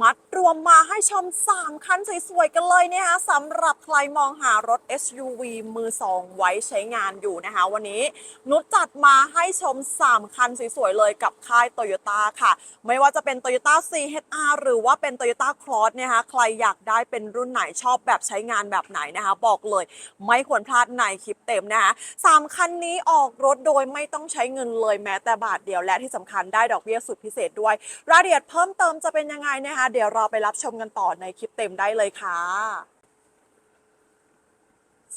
มัดรวมมาให้ชม 3 คันสวยๆกันเลยนะคะสำหรับใครมองหารถ SUV มือ 2 ไว้ใช้งานอยู่นะคะ วันนี้นุชจัดมาให้ชม 3 คันสวยๆเลยกับค่าย Toyota ค่ะ ไม่ว่าจะเป็น Toyota CHR หรือว่าเป็น Toyota Cross นะคะใครอยากได้เป็นรุ่นไหนชอบแบบใช้งานแบบไหนนะคะ บอกเลย ไม่ควรพลาดในคลิปเต็มนะคะสามคันนี้ออกรถโดยไม่ต้องใช้เงินเลยแม้แต่บาทเดียวและที่สำคัญได้ดอกเบี้ยสุดพิเศษด้วย รายละเอียดเพิ่มเติมจะเป็นยังไงนะคะเดี๋ยวเราราไปรับชมกันต่อในคลิปเต็มได้เลยค่ะ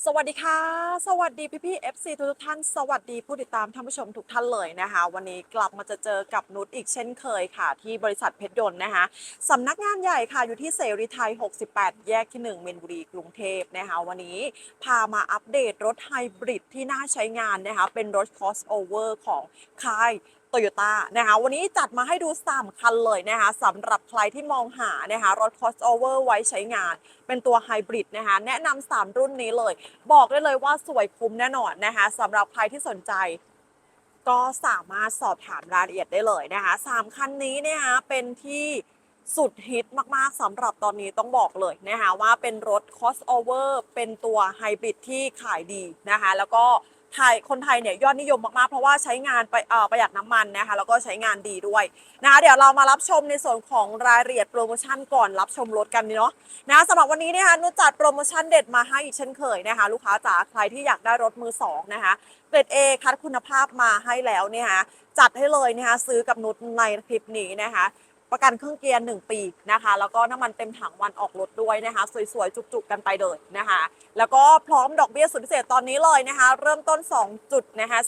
สวัสดีค่ะ สวัสดีพี่พี่ๆ FC ทุกท่าน สวัสดีผู้ติดตามท่านผู้ชมทุกท่านเลยนะคะ วันนี้กลับมาจะเจอกับนุชอีกเช่นเคยค่ะ ที่บริษัทเพชรยนต์นะคะสำนักงานใหญ่ค่ะอยู่ที่เสรีไทย 68 แยกที่ 1 เมนบุรีกรุงเทพนะคะวันนี้พามาอัปเดตรถไฮบริดที่น่าใช้งานนะคะเป็นรถ crossover ของค่าย โยต้านะคะวันนี้จัดมาให้ดู 3 คันเลยนะคะสำหรับใครที่มองหานะคะรถ crossover ไว้ใช้งาน เป็นตัวไฮบริดนะคะแนะนำ3 รุ่นนี้เลย บอกได้เลยว่าสวยคุ้มแน่นอนนะคะสำหรับใครที่สนใจก็สามารถสอบถามรายละเอียดได้เลยนะคะสามคันนี้นะคะเป็นที่สุดฮิตมาก ๆสำหรับตอนนี้ต้องบอกเลยนะคะว่าเป็นรถ crossover เป็นตัวไฮบริดที่ขายดีนะคะแล้วก็ ไทยคนไทยเนี่ยยอดนิยมมากๆ เพราะว่าใช้งานไปเอ่อประหยัดน้ำมันนะคะแล้วก็ใช้งานดีด้วยนะคะเดี๋ยวเรามารับชมในส่วนของรายละเอียดโปรโมชั่นก่อนรับชมรถกันเนาะนะสำหรับวันนี้นะคะนุชจัดโปรโมชั่นเด็ดมาให้อีกเช่นเคยนะคะลูกค้าจ๋าใครที่อยากได้รถมือสองนะคะเกรด A คัดคุณภาพมาให้แล้วเนี่ยฮะจัดให้เลยนะคะซื้อกับนุชในคลิปนี้นะคะ ประกันเครื่องเกียร์1ปีนะคะ แล้วก็น้ำมันเต็มถังวันออกรถด้วยนะคะ สวยๆ จุกๆ กันไปเลยนะคะ แล้วก็พร้อมดอกเบี้ยสุดพิเศษตอนนี้เลยนะคะ เริ่มต้น 2 จุดนะคะ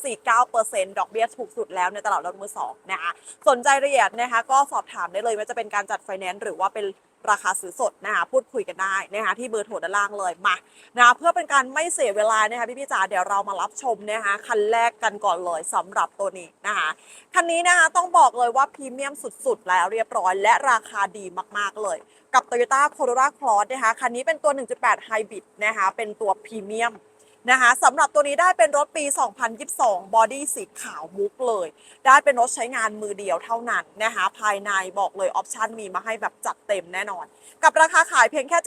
49%ดอกเบี้ยถูกสุดแล้วในตลาดรถมือสองนะคะ สนใจรายละเอียดนะคะ ก็สอบถามได้เลยว่าจะเป็นการจัดไฟแนนซ์หรือว่าเป็น ราคาซื้อสดนะคะพูดคุยกันได้นะคะที่เบอร์โทรด้านล่างเลยมานะเพื่อเป็นการไม่เสียเวลานะคะพี่พี่จ๋าเดี๋ยวเรามารับชมนะคะคันแรกกันก่อนเลยสำหรับตัวนี้นะคะคันนี้นะคะต้องบอกเลยว่าพรีเมียมสุดๆ แล้วเรียบร้อย และราคาดีมากๆเลย กับ Toyota Corolla Cross นะคะคันนี้เป็นตัว 1.8 Hybrid นะคะเป็นตัวพรีเมียม นะคะสำหรับตัวนี้ได้เป็นรถปี 2022 บอดี้สีขาวมุกเลย ได้เป็นรถใช้งานมือเดียวเท่านั้นนะคะ ภายในบอกเลยออปชันมีมาให้แบบจัดเต็มแน่นอน กับราคาขายเพียงแค่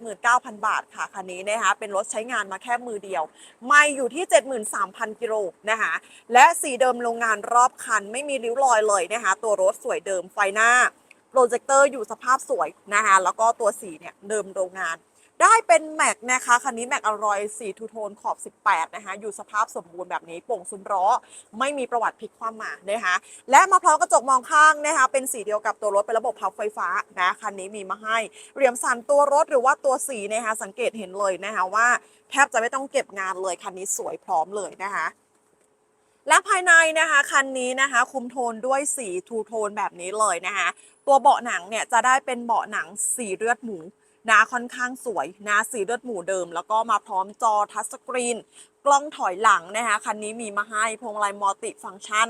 779,000 บาทค่ะคันนี้นะคะเป็นรถใช้งานมาแค่มือเดียว ไม่อยู่ที่ 73,000 กิโลนะคะและสีเดิมโรงงานรอบคันไม่มีริ้วรอยเลยนะคะตัวรถสวยเดิมไฟหน้าโปรเจคเตอร์อยู่สภาพสวยนะคะแล้วก็ตัวสีเนี่ยเดิมโรงงาน ได้เป็นแม็กนะคะ คันนี้แม็กอร่อยสีทูโทนขอบ 18 นะคะ อยู่สภาพสมบูรณ์แบบนี้โป่งซุ้มล้อ ไม่มีประวัติพลิกคว่ำมานะคะ และมาพร้อมกระจกมองข้างนะคะ เป็นสีเดียวกับตัวรถ เป็นระบบพับไฟฟ้านะคันนี้มีมาให้ เหลี่ยมสันตัวรถหรือว่าตัวสีนะคะสังเกตเห็นเลยนะคะว่าแทบจะไม่ต้องเก็บงานเลยคันนี้สวยพร้อมเลยนะคะและภายในนะคะคันนี้นะคะ คุมโทนด้วยสีทูโทนแบบนี้เลยนะคะ ตัวเบาะหนังเนี่ยจะได้เป็นเบาะหนังสีเลือดหมู นะค่อนข้างสวยนะสีเลือดหมูเดิม แล้วก็มาพร้อมจอทัชสกรีน กล้องถอยหลังนะคะคันนี้มีมาให้พวงมาลัยมัลติฟังก์ชัน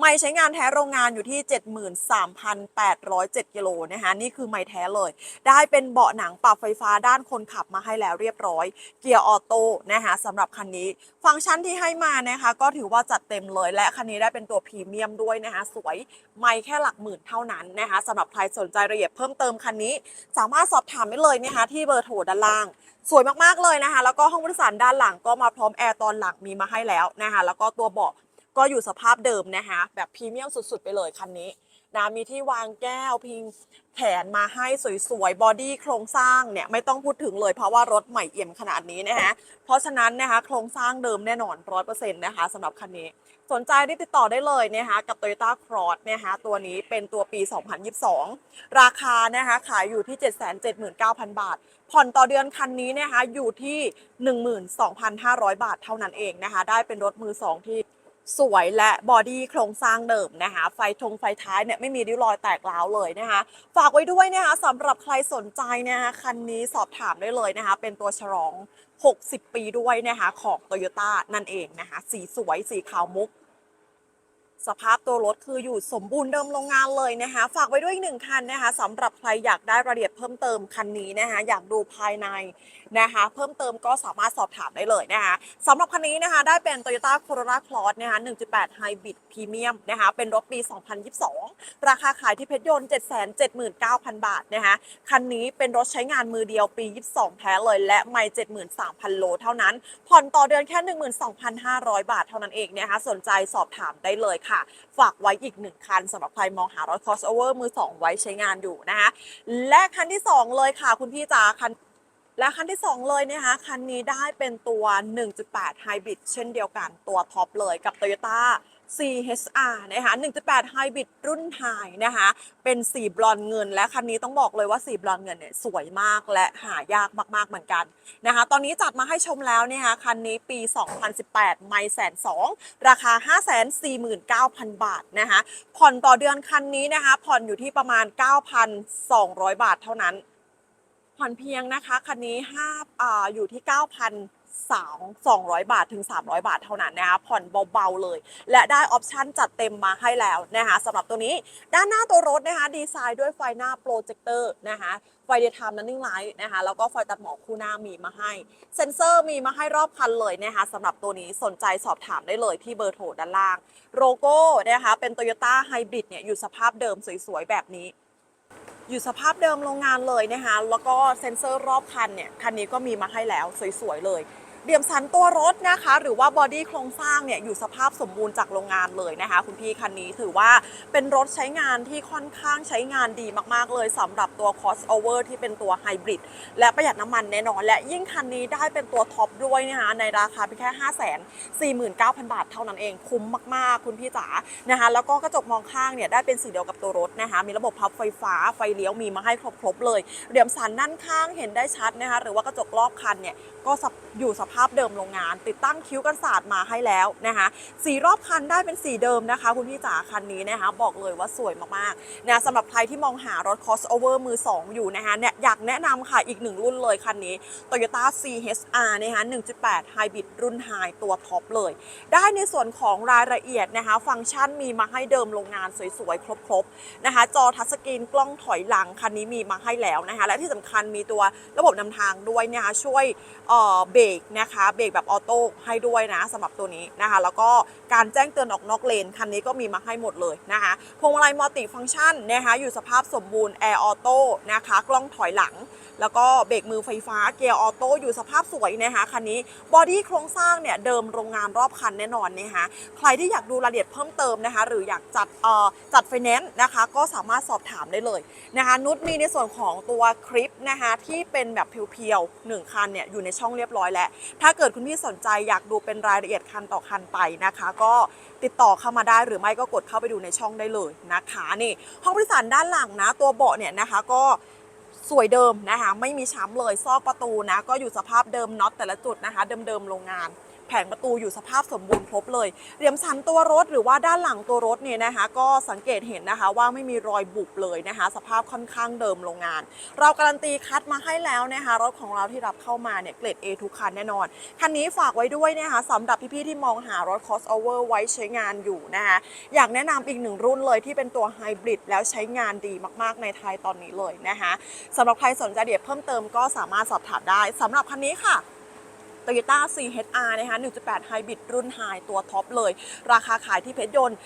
ไม่ใช้งานแท้โรงงานอยู่ที่ 73,807กิโลนะคะนี่คือไม่แท้เลย ได้เป็นเบาะหนังปรับไฟฟ้าด้านคนขับมาให้แล้วเรียบร้อย เกียร์ออโต้นะคะสำหรับคันนี้ ฟังก์ชันที่ให้มานะคะ ก็ถือว่าจัดเต็มเลย และคันนี้ได้เป็นตัวพรีเมียมด้วยนะคะสวยไม่แค่หลักหมื่นเท่านั้นนะคะสำหรับใครสนใจรายละเอียดเพิ่มเติมคันนี้ สามารถสอบถามได้เลยนะคะที่เบอร์โทรด้านล่าง สวยมากๆเลยนะคะ แล้วก็ห้องผู้โดยสารด้านหลังก็มาพร้อมแอร์ตอนหลังมีมาให้แล้วนะคะ แล้วก็ตัวเบาะก็อยู่สภาพเดิมนะคะ แบบพรีเมียมสุดๆ ไปเลยคันนี้ นะมีที่วางแก้วพิงแขนมาให้สวยๆบอดี้โครงสร้างเนี่ยไม่ต้องพูดถึงเลยเพราะว่ารถใหม่เอี่ยมขนาดนี้นะคะเพราะฉะนั้นนะคะโครงสร้างเดิมแน่นอน100%นต์นะคะสำหรับคันนี้ สนใจที่ติดต่อได้เลยนะคะกับ Toyota Cross นะคะตัวนี้เป็นตัวปี 2022 ราคานะคะขายอยู่ที่ 779,000 บาท ผ่อนต่อเดือนคันนี้นะคะอยู่ที่ 12,500 บาทเท่านั้นเองนะคะได้เป็นรถมือสองที่ สวยและบอดี้โครงสร้างเดิมนะคะ ไฟทงไฟท้ายเนี่ยไม่มีริ้วรอยแตกร้าวเลยนะคะ ฝากไว้ด้วยนะคะสำหรับใครสนใจนะคะคันนี้สอบถามได้เลยนะคะ เป็นตัวฉลอง 60 ปีด้วยนะคะของ Toyota นั่นเองนะคะ สีสวยสีขาวมุก สภาพตัวรถคืออยู่สมบูรณ์เดิมโรงงานเลยนะคะ ฝากไว้ด้วยอีกหนึ่งคันนะคะสำหรับใครอยากได้รายละเอียดเพิ่มเติมคันนี้นะคะอยากดูภายในนะคะ เพิ่มเติมก็สามารถสอบถามได้เลยนะคะสำหรับคันนี้นะคะได้เป็น Toyota Corolla Cross นะคะ 1.8 Hybrid Premium นะคะเป็นรถปี 2022 ราคาขายที่เพชรยนต์ 779,000 บาทนะคะคันนี้เป็นรถใช้งานมือเดียวปี 22 แท้เลย และไม่ 73,000 โลเท่านั้น ผ่อนต่อเดือนแค่ 12,500 บาทเท่านั้นเองนะคะสนใจสอบถามได้เลยค่ะฝากไว้อีกหนึ่งคันสำหรับใครมองหารถ crossover มือ2ไว้ใช้งานอยู่นะคะ และคันที่2เลยค่ะ คุณพี่จ๋าคันและคันที่ 2 เลยนะคะคันนี้ได้เป็นตัว 1.8 Hybrid เช่นเดียวกันตัวท็อปเลยกับ Toyota CHR นะคะ1.8 Hybrid รุ่นไฮนะคะ เป็นสีบลอนเงิน และคันนี้ต้องบอกเลยว่าสีบลอนเงินเนี่ยสวยมากและหายากมากๆเหมือนกันนะคะ ตอนนี้จัดมาให้ชมแล้วนะคะคันนี้ปี 2018 ไม่แสนสองราคา 549,000 บาทนะคะ ผ่อนต่อเดือนคันนี้นะคะ ผ่อนอยู่ที่ประมาณ 9,200 บาทเท่านั้น ผ่อนเพียงนะคะคันนี้5อ่าอยู่ที่ 9,000 2 200 บาทถึง 300 บาทเท่านั้นนะคะผ่อนเบาๆเลย และได้ออปชั่นจัดเต็มมาให้แล้วนะคะสำหรับตัวนี้ด้านหน้าตัวรถนะคะดีไซน์ด้วยไฟหน้าโปรเจคเตอร์นะคะไฟเดย์ไทม์นันนิ่งไลท์นะคะแล้วก็ไฟตัดหมอกคู่หน้ามีมาให้ เซ็นเซอร์มีมาให้รอบคันเลยนะคะสำหรับตัวนี้สนใจสอบถามได้เลยที่เบอร์โทรด้านล่าง โลโก้นะคะเป็น Toyota Hybrid เนี่ยอยู่สภาพเดิมสวยๆแบบนี้ อยู่สภาพเดิมโรงงานเลยนะคะ แล้วก็เซ็นเซอร์รอบคันเนี่ย คันนี้ก็มีมาให้แล้วสวยๆเลย เดี่ยมสันตัวรถนะคะ หรือว่าบอดี้โครงสร้างเนี่ยอยู่สภาพสมบูรณ์จากโรงงานเลยนะคะ คุณพี่คันนี้ถือว่าเป็นรถใช้งานที่ค่อนข้างใช้งานดีมากๆเลยสำหรับตัว crossover ที่เป็นตัวไฮบริดและประหยัดน้ำมันแน่นอน และยิ่งคันนี้ได้เป็นตัวท็อปด้วยนะคะในราคาเพียงแค่ 5 4 9 0 0 0 บาทเท่านั้นเองคุ้มมากๆ คุณพี่จ๋านะคะแล้วก็กระจกมองข้างเนี่ยได้เป็นสีเดียวกับตัวรถนะคะมีระบบพับไฟฟ้าไฟเลี้ยวมีมาให้ครบๆเลยเดี่ยมสันด้านข้างเห็นได้ชัดนะคะหรือว่ากระจกรอบคันเนี่ยก็อยู่สภภาพเดิมโรงงาน ติดตั้งคิ้วกันศาสตร์มาให้แล้วนะคะสีรอบคันได้เป็นสีเดิมนะคะ คุณพี่จ๋าคันนี้นะคะบอกเลยว่าสวยมากๆนะสำหรับใครที่มองหารถ crossover มือ 2 อยู่นะคะเนี่ยอยากแนะนำค่ะอีกหนึ่งรุ่นเลยคันนี้ Toyota CHR นะคะ1.8 Hybrid รุ่นไฮตัวท็อปเลย ได้ในส่วนของรายละเอียดนะคะ ฟังก์ชันมีมาให้เดิมโรงงานสวยๆ ครบๆนะคะ จอทัชสกรีนกล้องถอยหลังคันนี้มีมาให้แล้วนะคะ และที่สำคัญมีตัวระบบนำทางด้วยนะคะช่วยเอ่อเบรกนะคะเบรกแบบออโต้ให้ด้วยนะสำหรับตัวนี้นะคะ แล้วก็การแจ้งเตือนออกนอกเลนคันนี้ก็มีมาให้หมดเลยนะคะพวงมาลัยมัลติฟังก์ชันนะคะอยู่สภาพสมบูรณ์แอร์ออโต้นะคะกล้องถอยหลัง แล้วก็เบรกมือไฟฟ้าเกียร์ออโต้อยู่สภาพสวยนะคะคันนี้บอดี้โครงสร้างเนี่ยเดิมโรงงานรอบคันแน่นอนนะคะใครที่อยากดูรายละเอียดเพิ่มเติมนะคะ หรืออยากจัดเอ่อจัดไฟแนนซ์นะคะ ก็สามารถสอบถามได้เลยนะคะนุชมีในส่วนของตัวคลิปนะคะที่เป็นแบบเพียวๆหนึ่งคันเนี่ยอยู่ในช่องเรียบร้อยแล้วถ้าเกิดคุณพี่สนใจอยากดูเป็นรายละเอียดคันต่อคันไปนะคะ ก็ติดต่อเข้ามาได้หรือไม่ก็กดเข้าไปดูในช่องได้เลยนะคะนี่ห้องผู้โดยสารด้านหลังนะ ตัวเบาะเนี่ยนะคะก็สวยเดิมนะคะ ไม่มีช้ำเลยซอกประตูนะ ก็อยู่สภาพเดิมน็อตแต่ละจุดนะคะ เดิมๆโรงงาน แผงประตูอยู่สภาพสมบูรณ์ครบเลยเหลี่ยมสันตัวรถหรือว่าด้านหลังตัวรถเนี่ยนะคะ ก็สังเกตเห็นนะคะว่าไม่มีรอยบุบเลยนะคะ สภาพค่อนข้างเดิมโรงงาน เราการันตีคัดมาให้แล้วนะคะรถของเราที่รับเข้ามาเนี่ยเกรด A ทุกคันแน่นอน คันนี้ฝากไว้ด้วยนะคะสำหรับพี่ๆที่มองหารถ crossover ไว้ใช้งานอยู่นะคะอยากแนะนำอีกหนึ่งรุ่นเลยที่เป็นตัวไฮบริดแล้วใช้งานดีมากๆในไทยตอนนี้เลยนะคะสำหรับใครสนใจเดียเพิ่มเติมก็สามารถสอบถามได้สำหรับคันนี้ค่ะ Toyota CHR นะคะ 1.8 Hybrid รุ่นไฮตัวท็อปเลย ราคาขายที่เพชรยนต์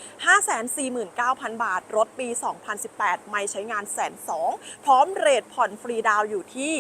549,000 บาท รถปี 2018 ไม่ใช้งานแสนสองพร้อมเรทผ่อนฟรีดาวอยู่ที่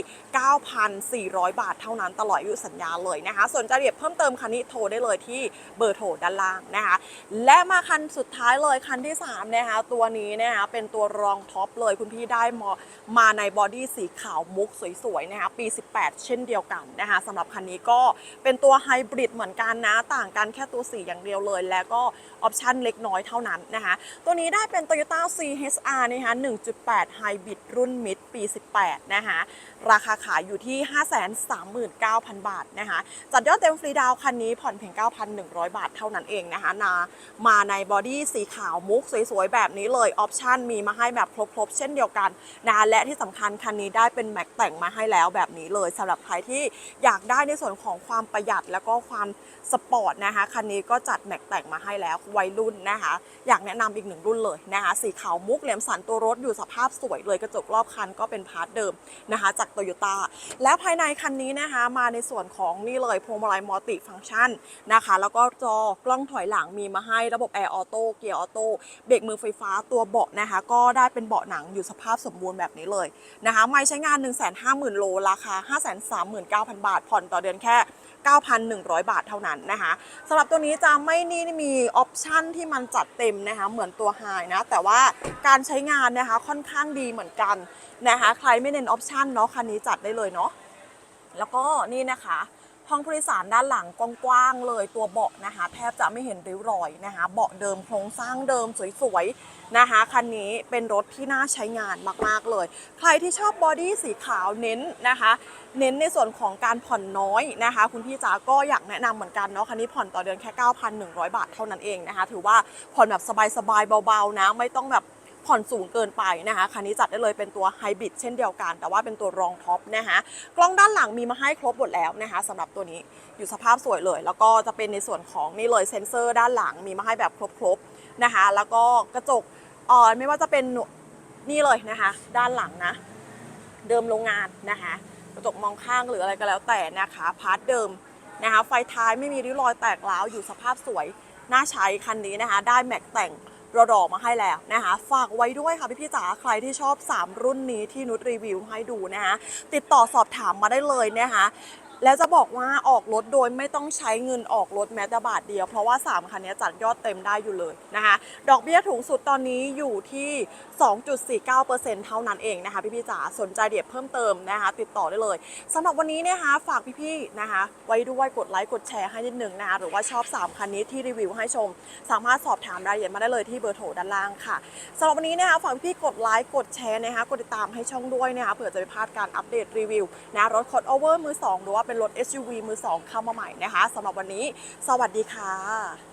9,400 บาทเท่านั้นตลอดอายุสัญญาเลยนะคะ สนใจรายละเอียดเพิ่มเติมคันนี้โทรได้เลยที่เบอร์โทรด้านล่างนะคะ และมาคันสุดท้ายเลยคันที่ 3 นะคะ ตัวนี้นะคะเป็นตัวรองท็อปเลยคุณพี่ได้มามาในบอดี้สีขาวมุกสวยๆนะคะปี 18 เช่นเดียวกันนะคะสำหรับคันนี้ก็เป็นตัวไฮบริดเหมือนกันนะ ต่างกันแค่ตัวสีอย่างเดียวเลย แล้วก็ออปชั่นเล็กน้อยเท่านั้นนะคะตัวนี้ได้เป็น Toyota CHR นะคะ1.8 Hybrid รุ่นมิดปี 18 นะคะราคาขายอยู่ที่ 539,000 บาทนะคะจัดยอดเต็มฟรีดาวคันนี้ผ่อนเพียง 9,100 บาทเท่านั้นเองนะคะนามาในบอดี้สีขาวมุกสวยๆ แบบนี้เลย ออปชั่นมีมาให้แบบครบๆ เช่นเดียวกันนะคะและที่สำคัญคันนี้ได้เป็นแม็กแต่งมาให้แล้วแบบนี้เลยสำหรับใครที่อยากได้ในส่วนของความประหยัดแล้วก็ความสปอร์ตนะคะคันนี้ก็จัดแม็กแต่งมาให้แล้ววัยรุ่นนะคะ อยากแนะนำอีกหนึ่งรุ่นเลยนะคะ สีขาวมุกเหลี่ยมสันตัวรถอยู่สภาพสวยเลยกระจกรอบคันก็เป็นพาร์ทเดิมนะคะ จากโตโยต้าและภายในคันนี้นะคะมาในส่วนของนี่เลยพวงมาลัยมัลติฟังก์ชันนะคะ แล้วก็จอกล้องถอยหลังมีมาให้ระบบแอร์ออโต้เกียร์ออโต้เบรกมือไฟฟ้าตัวเบาะนะคะ ก็ได้เป็นเบาะหนังอยู่สภาพสมบูรณ์แบบนี้เลยนะคะ ไม่ใช้งาน 1 5 0 0 0 0โลราคา 539,000 บาท ผ่อนต่อเดือนแค่ 9,100 บาทเท่านั้นนะคะสำหรับตัวนี้จะไม่นี่มีออปชันที่มันจัดเต็มนะคะเหมือนตัวไฮนะแต่ว่าการใช้งานนะคะค่อนข้างดีเหมือนกันนะคะใครไม่เน้นออปชันเนาะคันนี้จัดได้เลยเนาะแล้วก็นี่นะคะ ห้องผู้โดยสารด้านหลังกว้างๆเลยตัวเบาะนะคะ แทบจะไม่เห็นริ้วรอยนะคะ เบาะเดิมโครงสร้างเดิมสวยๆนะคะคันนี้เป็นรถที่น่าใช้งานมากๆเลย ใครที่ชอบบอดี้สีขาวเน้นนะคะ เน้นในส่วนของการผ่อนน้อยนะคะ คุณพี่จ๋าก็อยากแนะนำเหมือนกันเนาะคันนี้ผ่อนต่อเดือนแค่ 9,100 บาทเท่านั้นเองนะคะ ถือว่าผ่อนแบบสบายๆเบาๆนะไม่ต้องแบบ ผ่อนสูงเกินไปนะคะคันนี้จัดได้เลยเป็นตัวไฮบริดเช่นเดียวกัน แต่ว่าเป็นตัวรองท็อปนะคะกล้องด้านหลังมีมาให้ครบหมดแล้วนะคะสำหรับตัวนี้อยู่สภาพสวยเลย แล้วก็จะเป็นในส่วนของนี่เลยเซ็นเซอร์ด้านหลังมีมาให้แบบครบๆนะคะแล้วก็กระจกเอ่อไม่ว่าจะเป็นนี่เลยนะคะด้านหลังนะ เดิมโรงงานนะคะกระจกมองข้างหรืออะไรก็แล้วแต่นะคะพาร์ทเดิมนะคะไฟท้ายไม่มีริ้วรอยแตกร้าวอยู่สภาพสวยน่าใช้คันนี้นะคะ ได้แม็กแต่ง เรอดอมาให้แล้วนะคะ ฝากไว้ด้วยค่ะพี่พี่จ๋าใครที่ชอบ 3 รุ่นนี้ที่นุชรีวิวให้ดูนะคะติดต่อสอบถามมาได้เลยนะคะ แล้วจะบอกว่าออกรถโดยไม่ต้องใช้เงินออกรถแม้แต่บาทเดียว เพราะว่า 3 คันนี้จัดยอดเต็มได้อยู่เลยนะคะ ดอกเบี้ยถูงสุดตอนนี้อยู่ที่ 2.49%เท่านั้นเองนะคะพี่พี่ๆจ๋าสนใจเดียบเพิ่มเติมนะคะ ติดต่อได้เลยสำหรับวันนี้นะคะฝากพี่ๆนะคะ ไว้ด้วยกดไลค์กดแชร์ให้นิดหนึ่งนะคะหรือว่าชอบ 3 คันนี้ที่รีวิวให้ชม สามารถสอบถามรายละเอียดมาได้เลยที่เบอร์โทรด้านล่างค่ะสำหรับวันนี้นะคะฝากพี่ๆกดไลค์กดแชร์นะคะกดติดตามให้ช่องด้วยนะคะเผื่อจะไม่พลาดการอัปเดตรีวิวนะรถคอ s โอเวอร์มือสองหรือว่าเป็นรถ SUV มือสองเข้ามาใหม่นะคะสำหรับวันนี้ สวัสดีค่ะ